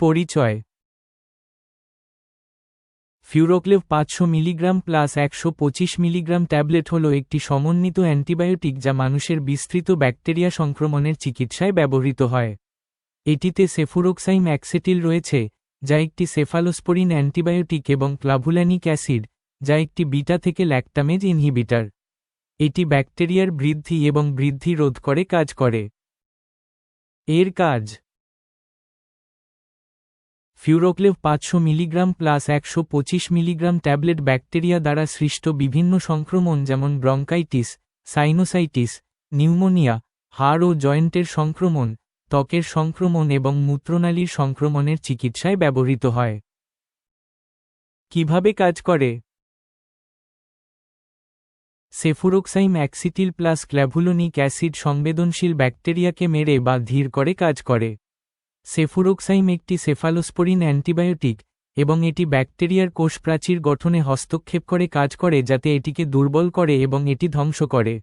পরিচয়। ফিউরোক্লেভ পাঁচশো milligram plus একশো পঁচিশ মিলিগ্রাম ট্যাবলেট হল একটি সমন্বিত অ্যান্টিবায়োটিক যা মানুষের বিস্তৃত ব্যাকটেরিয়া সংক্রমণের চিকিৎসায় ব্যবহৃত হয়। এটিতে সেফুরোক্সাইম অ্যাক্সেটিল রয়েছে, যা একটি সেফালোস্পোরিন অ্যান্টিবায়োটিক এবং ক্লাভুল্যানিক অ্যাসিড, যা একটি বিটা থেকে ল্যাকটামেজ ইনহিবিটার। এটি ব্যাকটেরিয়ার বৃদ্ধি এবং বৃদ্ধি রোধ করে কাজ করে। এর কাজ ফিউরোক্লেভ পাঁচশো মিলিগ্রাম প্লাস একশো পঁচিশ মিলিগ্রাম ট্যাবলেট ব্যাকটেরিয়া দ্বারা সৃষ্ট বিভিন্ন সংক্রমণ যেমন ব্রঙ্কাইটিস, সাইনোসাইটিস, নিউমোনিয়া, হাড় ও জয়েন্টের সংক্রমণ, ত্বকের সংক্রমণ এবং মূত্রনালীর সংক্রমণের চিকিৎসায় ব্যবহৃত হয়। কীভাবে কাজ করে? Cefuroxime axetil plus clavulanic acid সংবেদনশীল ব্যাকটেরিয়াকে মেরে বা ধীর করে কাজ করে। সেফুরোক্সাইম একটি সেফালোস্পোরিন অ্যান্টিবায়োটিক এবং এটি ব্যাকটেরিয়ার কোষ প্রাচীর গঠনে হস্তক্ষেপ করে কাজ করে যাতে এটিকে দুর্বল করে এবং এটি ধ্বংস করে।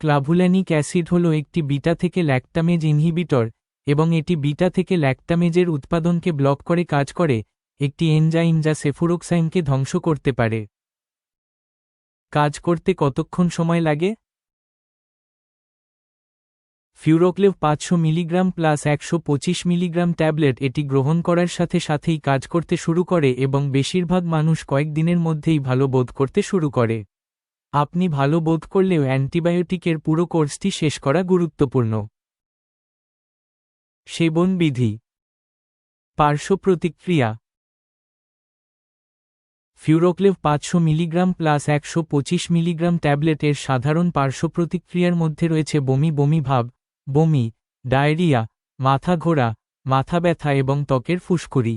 ক্লাভুল্যানিক অ্যাসিড হল একটি বিটা থেকে ল্যাকটামেজ ইনহিবিটর এবং এটি বিটা থেকে ল্যাকটামেজের উৎপাদনকে ব্লক করে কাজ করে, একটি এনজাইম যা সেফুরোক্সাইমকে ধ্বংস করতে পারে। কাজ করতে কতক্ষণ সময় লাগে? ফিউরোক্লেভ পাঁচশো মিলিগ্রাম প্লাস একশো পঁচিশ মিলিগ্রাম ট্যাবলেট এটি গ্রহণ করার সাথে সাথেই কাজ করতে শুরু করে এবং বেশিরভাগ মানুষ কয়েকদিনের মধ্যেই ভালো বোধ করতে শুরু করে। আপনি ভালো বোধ করলেও অ্যান্টিবায়োটিকের পুরো কোর্সটি শেষ করা গুরুত্বপূর্ণ। সেবন বিধি। পার্শ্ব প্রতিক্রিয়া। ফিউরোক্লেভ পাঁচশো মিলিগ্রাম প্লাস একশো পঁচিশ মিলিগ্রাম ট্যাবলেটের সাধারণ পার্শ্ব প্রতিক্রিয়ার মধ্যে রয়েছে বমি বমি ভাব বমি ডায়রিয়া মাথা ঘোরা মাথা ব্যথা এবং ত্বকের ফুসকুড়ি।